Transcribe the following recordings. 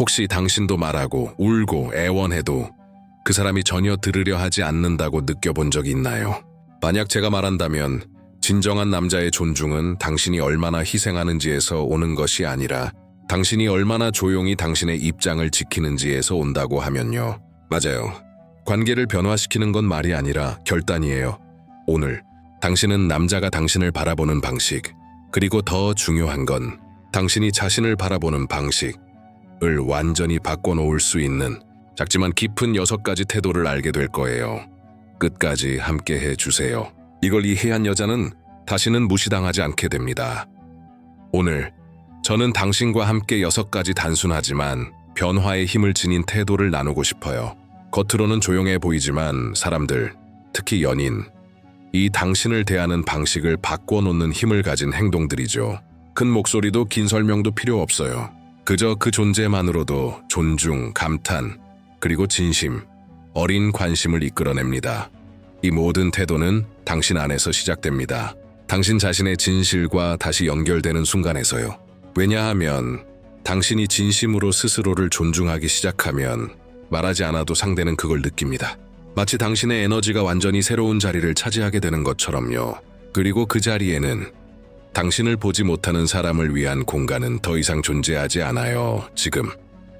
혹시 당신도 말하고 울고 애원해도 그 사람이 전혀 들으려 하지 않는다고 느껴본 적이 있나요? 만약 제가 말한다면 진정한 남자의 존중은 당신이 얼마나 희생하는지에서 오는 것이 아니라 당신이 얼마나 조용히 당신의 입장을 지키는지에서 온다고 하면요. 맞아요. 관계를 변화시키는 건 말이 아니라 결단이에요. 오늘 당신은 남자가 당신을 바라보는 방식, 그리고 더 중요한 건 당신이 자신을 바라보는 방식 을 완전히 바꿔놓을 수 있는 작지만 깊은 여섯 가지 태도를 알게 될 거예요. 끝까지 함께 해 주세요. 이걸 이해한 여자는 다시는 무시당하지 않게 됩니다. 오늘 저는 당신과 함께 여섯 가지 단순하지만 변화의 힘을 지닌 태도를 나누고 싶어요. 겉으로는 조용해 보이지만 사람들, 특히 연인, 이 당신을 대하는 방식을 바꿔놓는 힘을 가진 행동들이죠. 큰 목소리도 긴 설명도 필요 없어요. 그저 그 존재만으로도 존중, 감탄, 그리고 진심, 어린 관심을 이끌어냅니다. 이 모든 태도는 당신 안에서 시작됩니다. 당신 자신의 진실과 다시 연결되는 순간에서요. 왜냐하면 당신이 진심으로 스스로를 존중하기 시작하면 말하지 않아도 상대는 그걸 느낍니다. 마치 당신의 에너지가 완전히 새로운 자리를 차지하게 되는 것처럼요. 그리고 그 자리에는 당신을 보지 못하는 사람을 위한 공간은 더 이상 존재하지 않아요. 지금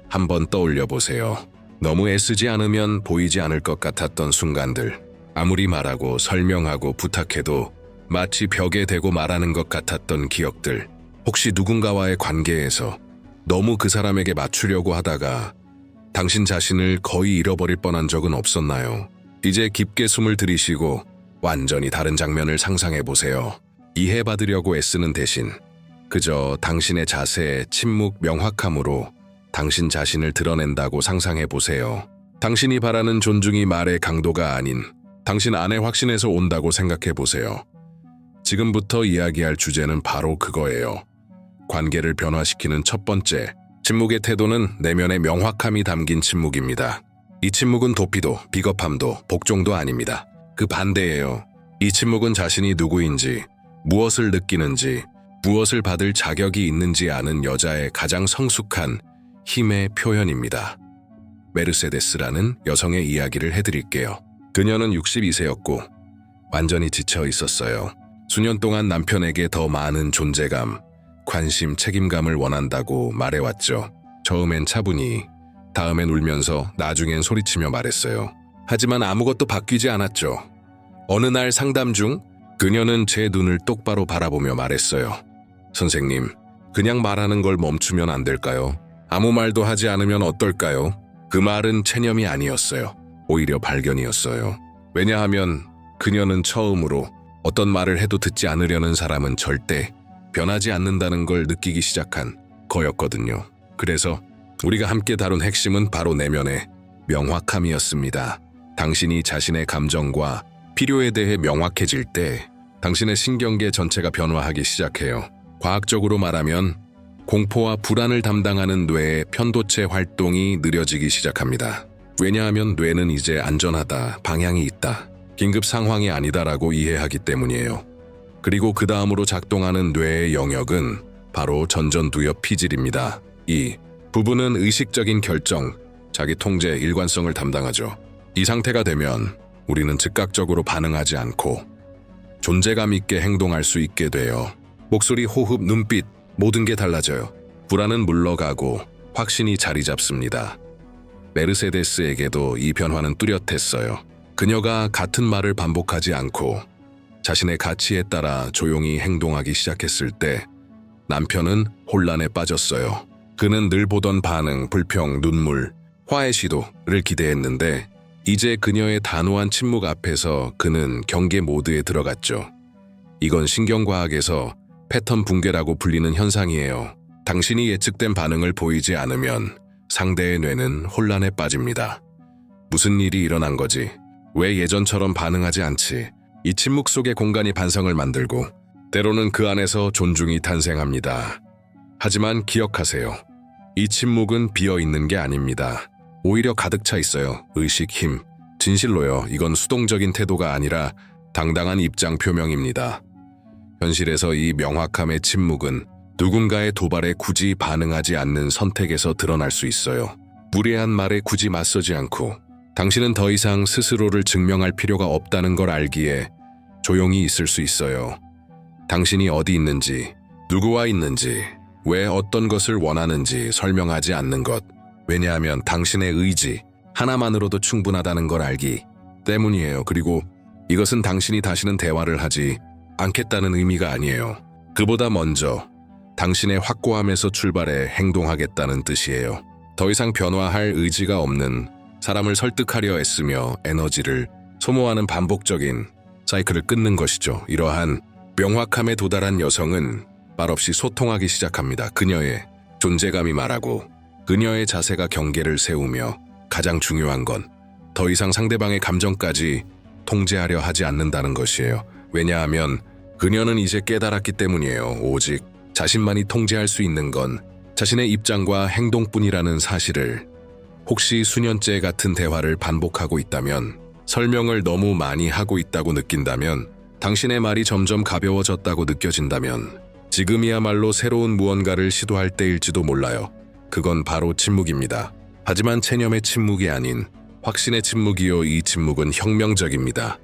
한번 떠올려 보세요. 너무 애쓰지 않으면 보이지 않을 것 같았던 순간들. 아무리 말하고 설명하고 부탁해도 마치 벽에 대고 말하는 것 같았던 기억들. 혹시 누군가와의 관계에서 너무 그 사람에게 맞추려고 하다가 당신 자신을 거의 잃어버릴 뻔한 적은 없었나요? 이제 깊게 숨을 들이쉬고 완전히 다른 장면을 상상해 보세요. 이해받으려고 애쓰는 대신 그저 당신의 자세, 침묵, 명확함으로 당신 자신을 드러낸다고 상상해 보세요. 당신이 바라는 존중이 말의 강도가 아닌 당신 안에 확신에서 온다고 생각해 보세요. 지금부터 이야기할 주제는 바로 그거예요. 관계를 변화시키는 첫 번째, 침묵의 태도는 내면의 명확함이 담긴 침묵입니다. 이 침묵은 도피도, 비겁함도, 복종도 아닙니다. 그 반대예요. 이 침묵은 자신이 누구인지, 무엇을 느끼는지, 무엇을 받을 자격이 있는지 아는 여자의 가장 성숙한 힘의 표현입니다. 메르세데스라는 여성의 이야기를 해드릴게요. 그녀는 62세였고 완전히 지쳐 있었어요. 수년 동안 남편에게 더 많은 존재감, 관심, 책임감을 원한다고 말해왔죠. 처음엔 차분히, 다음엔 울면서 나중엔 소리치며 말했어요. 하지만 아무것도 바뀌지 않았죠. 어느 날 상담 중 그녀는 제 눈을 똑바로 바라보며 말했어요. 선생님, 그냥 말하는 걸 멈추면 안 될까요? 아무 말도 하지 않으면 어떨까요? 그 말은 체념이 아니었어요. 오히려 발견이었어요. 왜냐하면 그녀는 처음으로 어떤 말을 해도 듣지 않으려는 사람은 절대 변하지 않는다는 걸 느끼기 시작한 거였거든요. 그래서 우리가 함께 다룬 핵심은 바로 내면의 명확함이었습니다. 당신이 자신의 감정과 필요에 대해 명확해질 때 당신의 신경계 전체가 변화하기 시작해요. 과학적으로 말하면 공포와 불안을 담당하는 뇌의 편도체 활동이 느려지기 시작합니다. 왜냐하면 뇌는 이제 안전하다, 방향이 있다, 긴급 상황이 아니다라고 이해하기 때문이에요. 그리고 그 다음으로 작동하는 뇌의 영역은 바로 전전두엽 피질입니다. 이 부분은 의식적인 결정, 자기 통제, 일관성을 담당하죠. 이 상태가 되면 우리는 즉각적으로 반응하지 않고 존재감 있게 행동할 수 있게 돼요. 목소리, 호흡, 눈빛, 모든 게 달라져요. 불안은 물러가고 확신이 자리 잡습니다. 메르세데스에게도 이 변화는 뚜렷했어요. 그녀가 같은 말을 반복하지 않고 자신의 가치에 따라 조용히 행동하기 시작했을 때 남편은 혼란에 빠졌어요. 그는 늘 보던 반응, 불평, 눈물, 화해 시도를 기대했는데 이제 그녀의 단호한 침묵 앞에서 그는 경계 모드에 들어갔죠. 이건 신경과학에서 패턴 붕괴라고 불리는 현상이에요. 당신이 예측된 반응을 보이지 않으면 상대의 뇌는 혼란에 빠집니다. 무슨 일이 일어난 거지? 왜 예전처럼 반응하지 않지? 이 침묵 속의 공간이 반성을 만들고 때로는 그 안에서 존중이 탄생합니다. 하지만 기억하세요. 이 침묵은 비어 있는 게 아닙니다. 오히려 가득 차 있어요. 의식, 힘. 진실로요. 이건 수동적인 태도가 아니라 당당한 입장 표명입니다. 현실에서 이 명확함의 침묵은 누군가의 도발에 굳이 반응하지 않는 선택에서 드러날 수 있어요. 무례한 말에 굳이 맞서지 않고 당신은 더 이상 스스로를 증명할 필요가 없다는 걸 알기에 조용히 있을 수 있어요. 당신이 어디 있는지, 누구와 있는지, 왜 어떤 것을 원하는지 설명하지 않는 것. 왜냐하면 당신의 의지 하나만으로도 충분하다는 걸 알기 때문이에요. 그리고 이것은 당신이 다시는 대화를 하지 않겠다는 의미가 아니에요. 그보다 먼저 당신의 확고함에서 출발해 행동하겠다는 뜻이에요. 더 이상 변화할 의지가 없는 사람을 설득하려 애쓰며 에너지를 소모하는 반복적인 사이클을 끊는 것이죠. 이러한 명확함에 도달한 여성은 말없이 소통하기 시작합니다. 그녀의 존재감이 말하고 그녀의 자세가 경계를 세우며 가장 중요한 건 더 이상 상대방의 감정까지 통제하려 하지 않는다는 것이에요. 왜냐하면 그녀는 이제 깨달았기 때문이에요. 오직 자신만이 통제할 수 있는 건 자신의 입장과 행동뿐이라는 사실을 혹시 수년째 같은 대화를 반복하고 있다면 설명을 너무 많이 하고 있다고 느낀다면 당신의 말이 점점 가벼워졌다고 느껴진다면 지금이야말로 새로운 무언가를 시도할 때일지도 몰라요. 그건 바로 침묵입니다. 하지만 체념의 침묵이 아닌 확신의 침묵이요. 이 침묵은 혁명적입니다.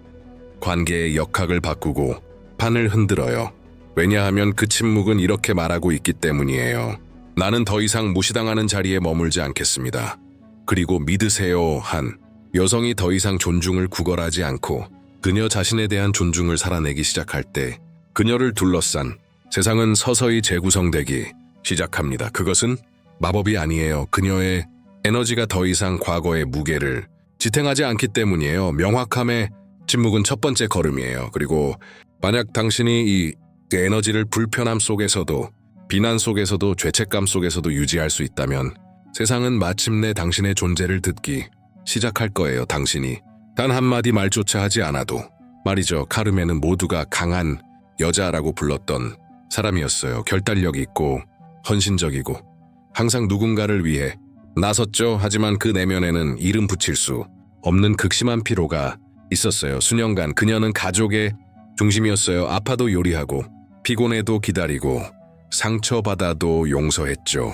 관계의 역학을 바꾸고 판을 흔들어요. 왜냐하면 그 침묵은 이렇게 말하고 있기 때문이에요. 나는 더 이상 무시당하는 자리에 머물지 않겠습니다. 그리고 믿으세요 한 여성이 더 이상 존중을 구걸하지 않고 그녀 자신에 대한 존중을 살아내기 시작할 때 그녀를 둘러싼 세상은 서서히 재구성되기 시작합니다. 그것은 마법이 아니에요. 그녀의 에너지가 더 이상 과거의 무게를 지탱하지 않기 때문이에요. 명확함의 침묵은 첫 번째 걸음이에요. 그리고 만약 당신이 이 에너지를 불편함 속에서도 비난 속에서도 죄책감 속에서도 유지할 수 있다면 세상은 마침내 당신의 존재를 듣기 시작할 거예요. 당신이 단 한마디 말조차 하지 않아도 말이죠. 카르멘은 모두가 강한 여자라고 불렀던 사람이었어요. 결단력 있고 헌신적이고 항상 누군가를 위해 나섰죠. 하지만 그 내면에는 이름 붙일 수 없는 극심한 피로가 있었어요. 수년간 그녀는 가족의 중심이었어요. 아파도 요리하고 피곤해도 기다리고 상처받아도 용서했죠.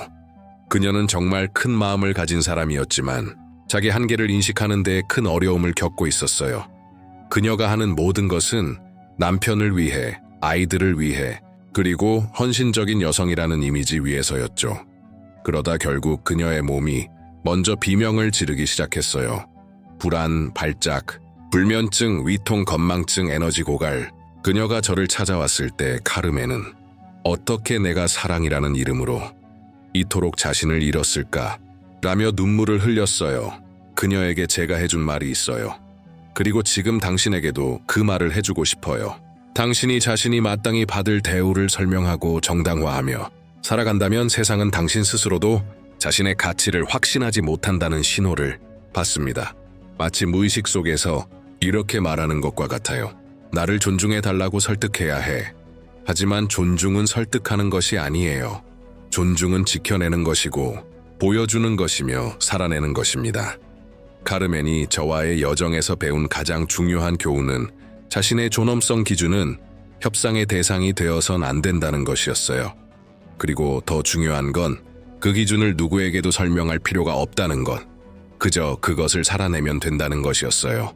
그녀는 정말 큰 마음을 가진 사람이었지만 자기 한계를 인식하는 데 큰 어려움을 겪고 있었어요. 그녀가 하는 모든 것은 남편을 위해, 아이들을 위해, 그리고 헌신적인 여성이라는 이미지 위해서였죠. 그러다 결국 그녀의 몸이 먼저 비명을 지르기 시작했어요. 불안, 발작, 불면증, 위통, 건망증, 에너지 고갈. 그녀가 저를 찾아왔을 때 카르멘은 어떻게 내가 사랑이라는 이름으로 이토록 자신을 잃었을까? 라며 눈물을 흘렸어요. 그녀에게 제가 해준 말이 있어요. 그리고 지금 당신에게도 그 말을 해주고 싶어요. 당신이 자신이 마땅히 받을 대우를 설명하고 정당화하며 살아간다면 세상은 당신 스스로도 자신의 가치를 확신하지 못한다는 신호를 받습니다. 마치 무의식 속에서 이렇게 말하는 것과 같아요. 나를 존중해 달라고 설득해야 해. 하지만 존중은 설득하는 것이 아니에요. 존중은 지켜내는 것이고 보여주는 것이며 살아내는 것입니다. 카르멘이 저와의 여정에서 배운 가장 중요한 교훈은 자신의 존엄성 기준은 협상의 대상이 되어선 안 된다는 것이었어요. 그리고 더 중요한 건 그 기준을 누구에게도 설명할 필요가 없다는 것. 그저 그것을 살아내면 된다는 것이었어요.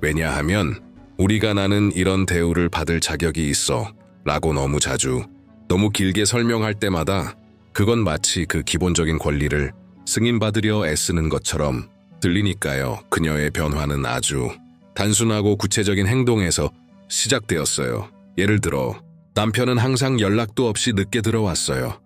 왜냐하면 우리가 나는 이런 대우를 받을 자격이 있어 라고 너무 자주, 너무 길게 설명할 때마다 그건 마치 그 기본적인 권리를 승인받으려 애쓰는 것처럼 들리니까요. 그녀의 변화는 아주 단순하고 구체적인 행동에서 시작되었어요. 예를 들어, 남편은 항상 연락도 없이 늦게 들어왔어요.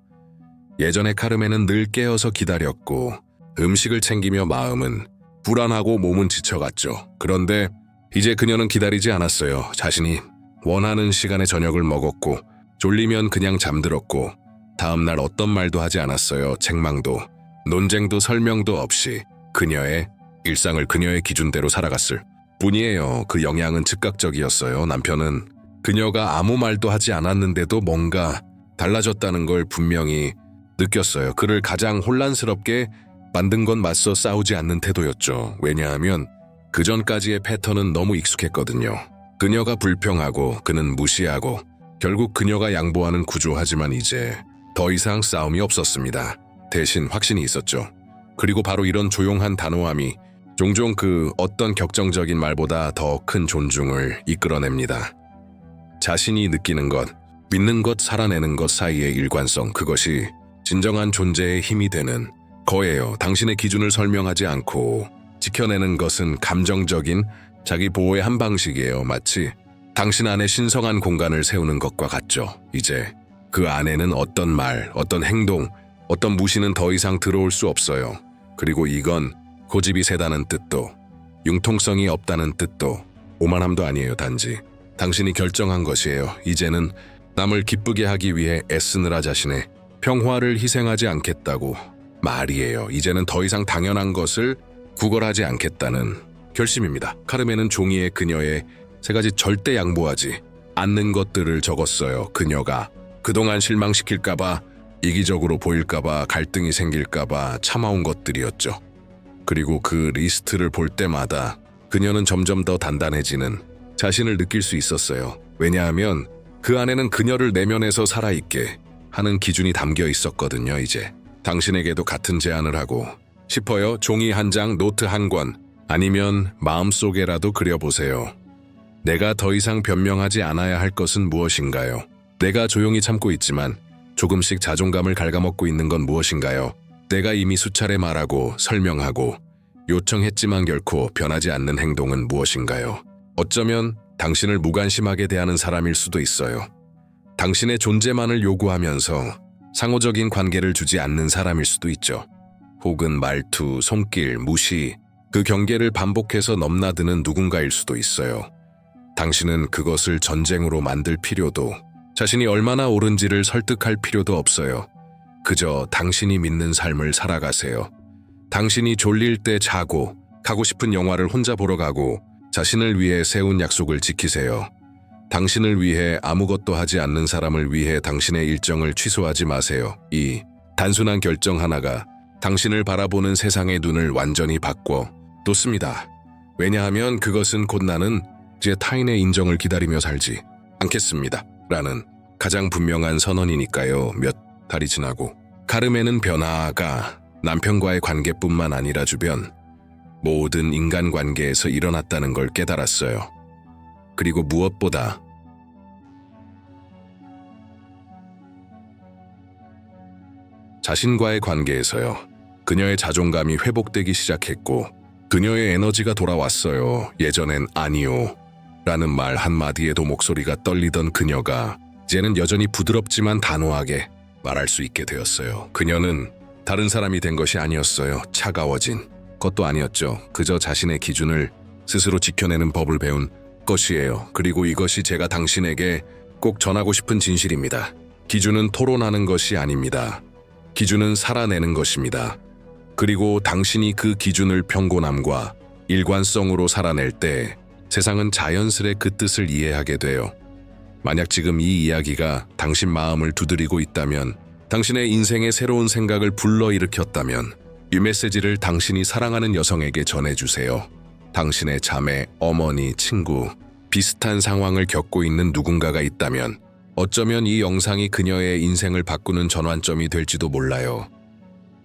예전에 카르멘은 늘 깨어서 기다렸고, 음식을 챙기며 마음은 불안하고 몸은 지쳐갔죠. 그런데 이제 그녀는 기다리지 않았어요. 자신이 원하는 시간에 저녁을 먹었고, 졸리면 그냥 잠들었고, 다음날 어떤 말도 하지 않았어요. 책망도, 논쟁도 설명도 없이 그녀의 일상을 그녀의 기준대로 살아갔을 뿐이에요. 그 영향은 즉각적이었어요. 남편은 그녀가 아무 말도 하지 않았는데도 뭔가 달라졌다는 걸 분명히 느꼈어요. 그를 가장 혼란스럽게 만든 건 맞서 싸우지 않는 태도였죠. 왜냐하면 그 전까지의 패턴은 너무 익숙했거든요. 그녀가 불평하고 그는 무시하고 결국 그녀가 양보하는 구조하지만 이제 더 이상 싸움이 없었습니다. 대신 확신이 있었죠. 그리고 바로 이런 조용한 단호함이 종종 그 어떤 격정적인 말보다 더 큰 존중을 이끌어냅니다. 자신이 느끼는 것, 믿는 것, 살아내는 것 사이의 일관성, 그것이 진정한 존재의 힘이 되는 거예요. 당신의 기준을 설명하지 않고 지켜내는 것은 감정적인 자기 보호의 한 방식이에요. 마치 당신 안에 신성한 공간을 세우는 것과 같죠. 이제 그 안에는 어떤 말, 어떤 행동, 어떤 무시는 더 이상 들어올 수 없어요. 그리고 이건 고집이 세다는 뜻도, 융통성이 없다는 뜻도, 오만함도 아니에요. 단지 당신이 결정한 것이에요. 이제는 남을 기쁘게 하기 위해 애쓰느라 자신의 평화를 희생하지 않겠다고 말이에요. 이제는 더 이상 당연한 것을 구걸하지 않겠다는 결심입니다. 카르멘은 종이에 그녀의 세 가지 절대 양보하지 않는 것들을 적었어요. 그녀가 그동안 실망시킬까봐 이기적으로 보일까봐 갈등이 생길까봐 참아온 것들이었죠. 그리고 그 리스트를 볼 때마다 그녀는 점점 더 단단해지는 자신을 느낄 수 있었어요. 왜냐하면 그 안에는 그녀를 내면에서 살아있게 하는 기준이 담겨 있었거든요, 이제. 당신에게도 같은 제안을 하고 싶어요. 종이 한 장, 노트 한 권, 아니면 마음속에라도 그려보세요. 내가 더 이상 변명하지 않아야 할 것은 무엇인가요? 내가 조용히 참고 있지만 조금씩 자존감을 갉아먹고 있는 건 무엇인가요? 내가 이미 수차례 말하고 설명하고 요청했지만 결코 변하지 않는 행동은 무엇인가요? 어쩌면 당신을 무관심하게 대하는 사람일 수도 있어요. 당신의 존재만을 요구하면서 상호적인 관계를 주지 않는 사람일 수도 있죠. 혹은 말투, 손길, 무시, 그 경계를 반복해서 넘나드는 누군가일 수도 있어요. 당신은 그것을 전쟁으로 만들 필요도, 자신이 얼마나 옳은지를 설득할 필요도 없어요. 그저 당신이 믿는 삶을 살아가세요. 당신이 졸릴 때 자고, 가고 싶은 영화를 혼자 보러 가고, 자신을 위해 세운 약속을 지키세요. 당신을 위해 아무것도 하지 않는 사람을 위해 당신의 일정을 취소하지 마세요. 이 단순한 결정 하나가 당신을 바라보는 세상의 눈을 완전히 바꿔 놓습니다. 왜냐하면 그것은 곧 나는 제 타인의 인정을 기다리며 살지 않겠습니다. 라는 가장 분명한 선언이니까요. 몇 달이 지나고 카르멘은 변화가 남편과의 관계뿐만 아니라 주변 모든 인간관계에서 일어났다는 걸 깨달았어요. 그리고 무엇보다 자신과의 관계에서요. 그녀의 자존감이 회복되기 시작했고 그녀의 에너지가 돌아왔어요. 예전엔 아니요. 라는 말 한마디에도 목소리가 떨리던 그녀가 이제는 여전히 부드럽지만 단호하게 말할 수 있게 되었어요. 그녀는 다른 사람이 된 것이 아니었어요. 차가워진 것도 아니었죠. 그저 자신의 기준을 스스로 지켜내는 법을 배운 것이에요. 그리고 이것이 제가 당신에게 꼭 전하고 싶은 진실입니다. 기준은 토론하는 것이 아닙니다. 기준은 살아내는 것입니다. 그리고 당신이 그 기준을 평곤함과 일관성으로 살아낼 때 세상은 자연스레 그 뜻을 이해하게 돼요. 만약 지금 이 이야기가 당신 마음을 두드리고 있다면, 당신의 인생의 새로운 생각을 불러일으켰다면, 이 메시지를 당신이 사랑하는 여성에게 전해주세요. 당신의 자매, 어머니, 친구, 비슷한 상황을 겪고 있는 누군가가 있다면 어쩌면 이 영상이 그녀의 인생을 바꾸는 전환점이 될지도 몰라요.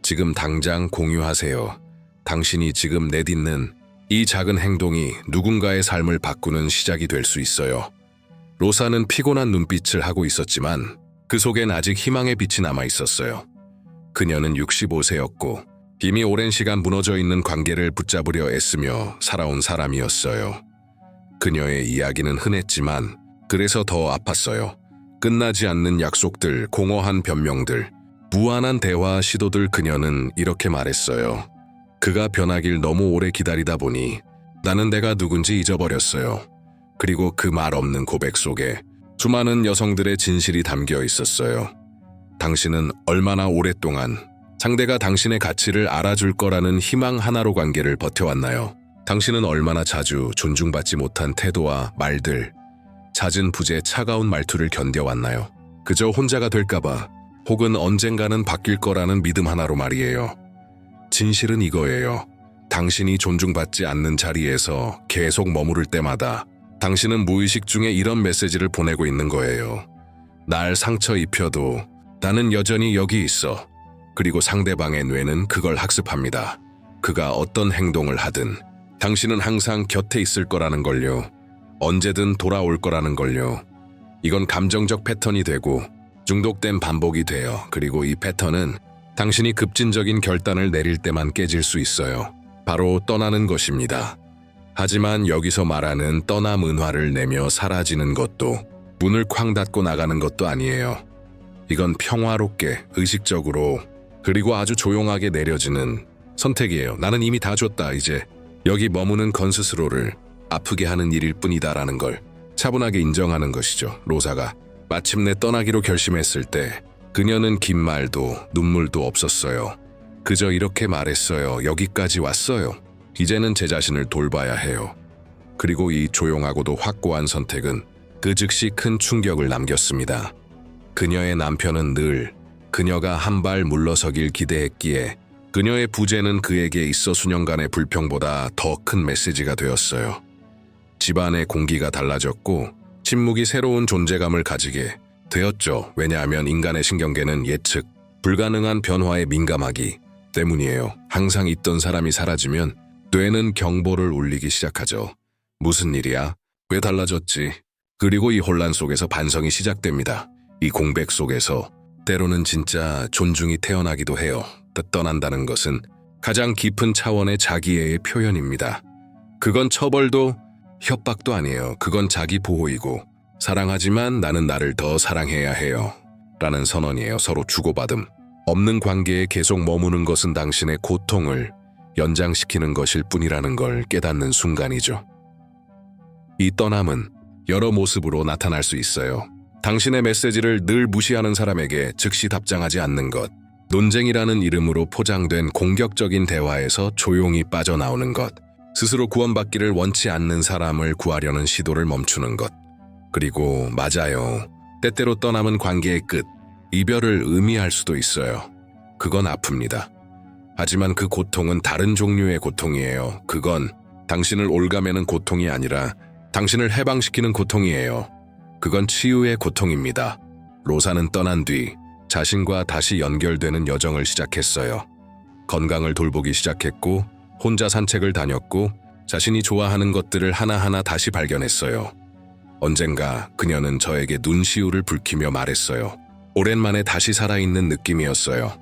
지금 당장 공유하세요. 당신이 지금 내딛는 이 작은 행동이 누군가의 삶을 바꾸는 시작이 될 수 있어요. 로사는 피곤한 눈빛을 하고 있었지만 그 속엔 아직 희망의 빛이 남아 있었어요. 그녀는 65세였고 이미 오랜 시간 무너져 있는 관계를 붙잡으려 애쓰며 살아온 사람이었어요. 그녀의 이야기는 흔했지만 그래서 더 아팠어요. 끝나지 않는 약속들, 공허한 변명들, 무한한 대화 시도들 그녀는 이렇게 말했어요. 그가 변하길 너무 오래 기다리다 보니 나는 내가 누군지 잊어버렸어요. 그리고 그 말 없는 고백 속에 수많은 여성들의 진실이 담겨 있었어요. 당신은 얼마나 오랫동안 상대가 당신의 가치를 알아줄 거라는 희망 하나로 관계를 버텨왔나요? 당신은 얼마나 자주 존중받지 못한 태도와 말들, 잦은 부재 차가운 말투를 견뎌왔나요? 그저 혼자가 될까봐 혹은 언젠가는 바뀔 거라는 믿음 하나로 말이에요. 진실은 이거예요. 당신이 존중받지 않는 자리에서 계속 머무를 때마다 당신은 무의식 중에 이런 메시지를 보내고 있는 거예요. 날 상처 입혀도 나는 여전히 여기 있어. 그리고 상대방의 뇌는 그걸 학습합니다. 그가 어떤 행동을 하든 당신은 항상 곁에 있을 거라는 걸요. 언제든 돌아올 거라는 걸요. 이건 감정적 패턴이 되고 중독된 반복이 돼요. 그리고 이 패턴은 당신이 급진적인 결단을 내릴 때만 깨질 수 있어요. 바로 떠나는 것입니다. 하지만 여기서 말하는 떠남 은화를 내며 사라지는 것도 문을 쾅 닫고 나가는 것도 아니에요. 이건 평화롭게, 의식적으로, 그리고 아주 조용하게 내려지는 선택이에요. 나는 이미 다 줬다, 이제. 여기 머무는 건 스스로를 아프게 하는 일일 뿐이다라는 걸 차분하게 인정하는 것이죠. 로사가 마침내 떠나기로 결심했을 때 그녀는 긴 말도 눈물도 없었어요. 그저 이렇게 말했어요. 여기까지 왔어요. 이제는 제 자신을 돌봐야 해요. 그리고 이 조용하고도 확고한 선택은 그 즉시 큰 충격을 남겼습니다. 그녀의 남편은 늘 그녀가 한 발 물러서길 기대했기에 그녀의 부재는 그에게 있어 수년간의 불평보다 더 큰 메시지가 되었어요. 집안의 공기가 달라졌고 침묵이 새로운 존재감을 가지게 되었죠. 왜냐하면 인간의 신경계는 예측 불가능한 변화에 민감하기 때문이에요. 항상 있던 사람이 사라지면 뇌는 경보를 울리기 시작하죠. 무슨 일이야? 왜 달라졌지? 그리고 이 혼란 속에서 반성이 시작됩니다. 이 공백 속에서 때로는 진짜 존중이 태어나기도 해요. 떠- 떠난다는 것은 가장 깊은 차원의 자기애의 표현입니다. 그건 처벌도 협박도 아니에요. 그건 자기 보호이고 사랑하지만 나는 나를 더 사랑해야 해요. 라는 선언이에요. 서로 주고받음. 없는 관계에 계속 머무는 것은 당신의 고통을 연장시키는 것일 뿐이라는 걸 깨닫는 순간이죠. 이 떠남은 여러 모습으로 나타날 수 있어요. 당신의 메시지를 늘 무시하는 사람에게 즉시 답장하지 않는 것. 논쟁이라는 이름으로 포장된 공격적인 대화에서 조용히 빠져나오는 것. 스스로 구원받기를 원치 않는 사람을 구하려는 시도를 멈추는 것. 그리고 맞아요. 때때로 떠남은 관계의 끝, 이별을 의미할 수도 있어요. 그건 아픕니다. 하지만 그 고통은 다른 종류의 고통이에요. 그건 당신을 올가매는 고통이 아니라 당신을 해방시키는 고통이에요. 그건 치유의 고통입니다. 로사는 떠난 뒤 자신과 다시 연결되는 여정을 시작했어요. 건강을 돌보기 시작했고 혼자 산책을 다녔고 자신이 좋아하는 것들을 하나하나 다시 발견했어요. 언젠가 그녀는 저에게 눈시울을 붉히며 말했어요. 오랜만에 다시 살아있는 느낌이었어요.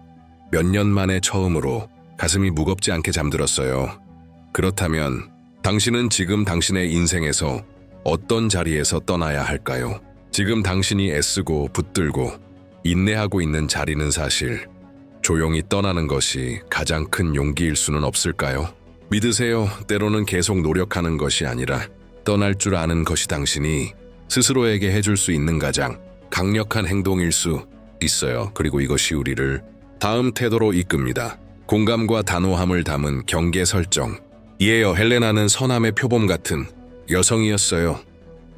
몇 년 만에 처음으로 가슴이 무겁지 않게 잠들었어요. 그렇다면 당신은 지금 당신의 인생에서 어떤 자리에서 떠나야 할까요? 지금 당신이 애쓰고 붙들고 인내하고 있는 자리는 사실 조용히 떠나는 것이 가장 큰 용기일 수는 없을까요? 믿으세요. 때로는 계속 노력하는 것이 아니라 떠날 줄 아는 것이 당신이 스스로에게 해줄 수 있는 가장 강력한 행동일 수 있어요. 그리고 이것이 우리를 다음 태도로 이끕니다. 공감과 단호함을 담은 경계 설정. 이에요. 헬레나는 선함의 표범 같은 여성이었어요.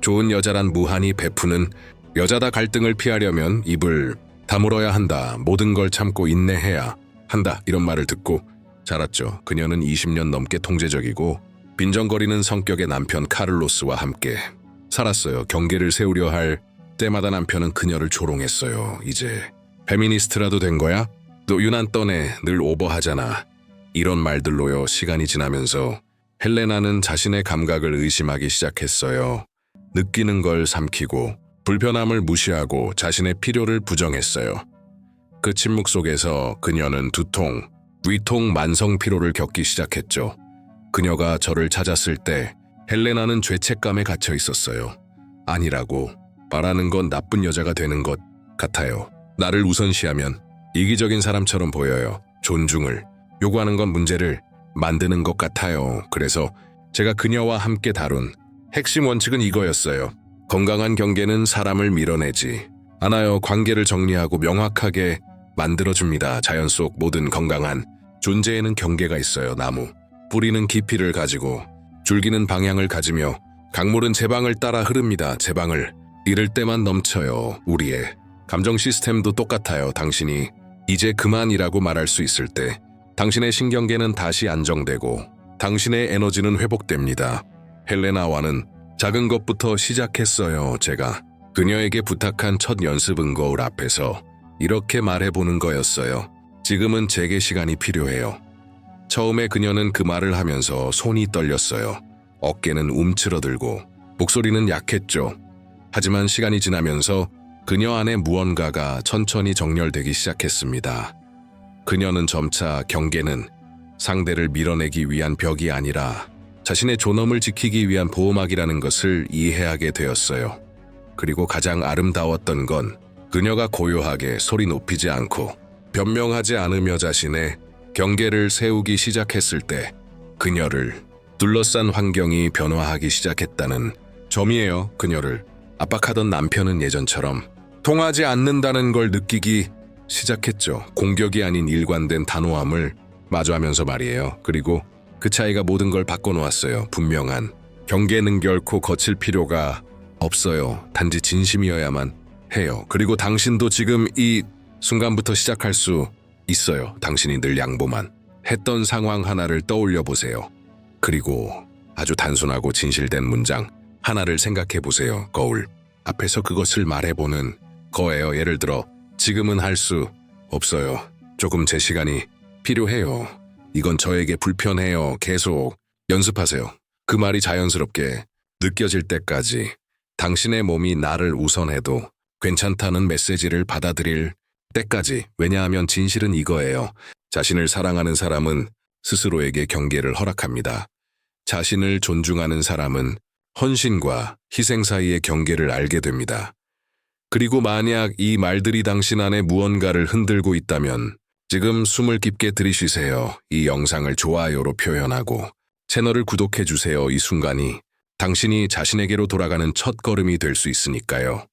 좋은 여자란 무한히 베푸는 여자다 갈등을 피하려면 입을 다물어야 한다. 모든 걸 참고 인내해야 한다. 이런 말을 듣고 자랐죠. 그녀는 20년 넘게 통제적이고 빈정거리는 성격의 남편 카를로스와 함께 살았어요. 경계를 세우려 할 때마다 남편은 그녀를 조롱했어요. 이제 페미니스트라도 된 거야? 너 유난 떠네. 늘 오버하잖아. 이런 말들로요. 시간이 지나면서 헬레나는 자신의 감각을 의심하기 시작했어요. 느끼는 걸 삼키고 불편함을 무시하고 자신의 필요를 부정했어요. 그 침묵 속에서 그녀는 두통, 위통, 만성 피로를 겪기 시작했죠. 그녀가 저를 찾았을 때 헬레나는 죄책감에 갇혀 있었어요. 아니라고 말하는 건 나쁜 여자가 되는 것 같아요. 나를 우선시하면 이기적인 사람처럼 보여요. 존중을 요구하는 건 문제를 만드는 것 같아요. 그래서 제가 그녀와 함께 다룬 핵심 원칙은 이거였어요. 건강한 경계는 사람을 밀어내지 않아요. 관계를 정리하고 명확하게 만들어줍니다. 자연 속 모든 건강한 존재에는 경계가 있어요. 나무. 뿌리는 깊이를 가지고 줄기는 방향을 가지며 강물은 제 방을 따라 흐릅니다. 제 방을 이럴 때만 넘쳐요. 우리의 감정 시스템도 똑같아요. 당신이 이제 그만이라고 말할 수 있을 때 당신의 신경계는 다시 안정되고 당신의 에너지는 회복됩니다. 헬레나와는 작은 것부터 시작했어요. 제가 그녀에게 부탁한 첫 연습은 거울 앞에서 이렇게 말해보는 거였어요. 지금은 제게 시간이 필요해요. 처음에 그녀는 그 말을 하면서 손이 떨렸어요. 어깨는 움츠러들고 목소리는 약했죠. 하지만 시간이 지나면서 그녀 안에 무언가가 천천히 정렬되기 시작했습니다. 그녀는 점차 경계는 상대를 밀어내기 위한 벽이 아니라 자신의 존엄을 지키기 위한 보호막이라는 것을 이해하게 되었어요. 그리고 가장 아름다웠던 건 그녀가 고요하게 소리 높이지 않고 변명하지 않으며 자신의 경계를 세우기 시작했을 때 그녀를 둘러싼 환경이 변화하기 시작했다는 점이에요. 그녀를 압박하던 남편은 예전처럼 통하지 않는다는 걸 느끼기 시작했죠. 공격이 아닌 일관된 단호함을 마주하면서 말이에요. 그리고 그 차이가 모든 걸 바꿔놓았어요. 분명한 경계는 결코 거칠 필요가 없어요. 단지 진심이어야만 해요. 그리고 당신도 지금 이 순간부터 시작할 수 있어요. 당신이 늘 양보만 했던 상황 하나를 떠올려 보세요. 그리고 아주 단순하고 진실된 문장 하나를 생각해 보세요. 거울 앞에서 그것을 말해보는 거예요. 예를 들어 지금은 할 수 없어요. 조금 제 시간이 필요해요. 이건 저에게 불편해요. 계속 연습하세요. 그 말이 자연스럽게 느껴질 때까지 당신의 몸이 나를 우선해도 괜찮다는 메시지를 받아들일 때까지 왜냐하면 진실은 이거예요. 자신을 사랑하는 사람은 스스로에게 경계를 허락합니다. 자신을 존중하는 사람은 헌신과 희생 사이의 경계를 알게 됩니다. 그리고 만약 이 말들이 당신 안에 무언가를 흔들고 있다면 지금 숨을 깊게 들이쉬세요. 이 영상을 좋아요로 표현하고 채널을 구독해 주세요. 이 순간이 당신이 자신에게로 돌아가는 첫 걸음이 될 수 있으니까요.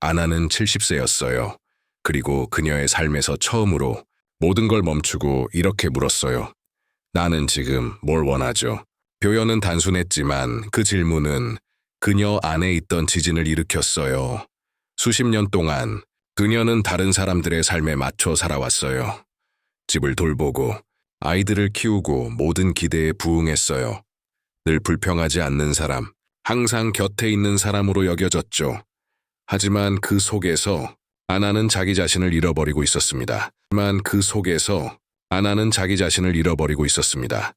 아나는 70세였어요. 그리고 그녀의 삶에서 처음으로 모든 걸 멈추고 이렇게 물었어요. 나는 지금 뭘 원하죠? 표현은 단순했지만 그 질문은 그녀 안에 있던 지진을 일으켰어요. 수십 년 동안 그녀는 다른 사람들의 삶에 맞춰 살아왔어요. 집을 돌보고 아이들을 키우고 모든 기대에 부응했어요. 늘 불평하지 않는 사람, 항상 곁에 있는 사람으로 여겨졌죠. 하지만 그 속에서 아나는 자기 자신을 잃어버리고 있었습니다. 하지만 그 속에서 아나는 자기 자신을 잃어버리고 있었습니다.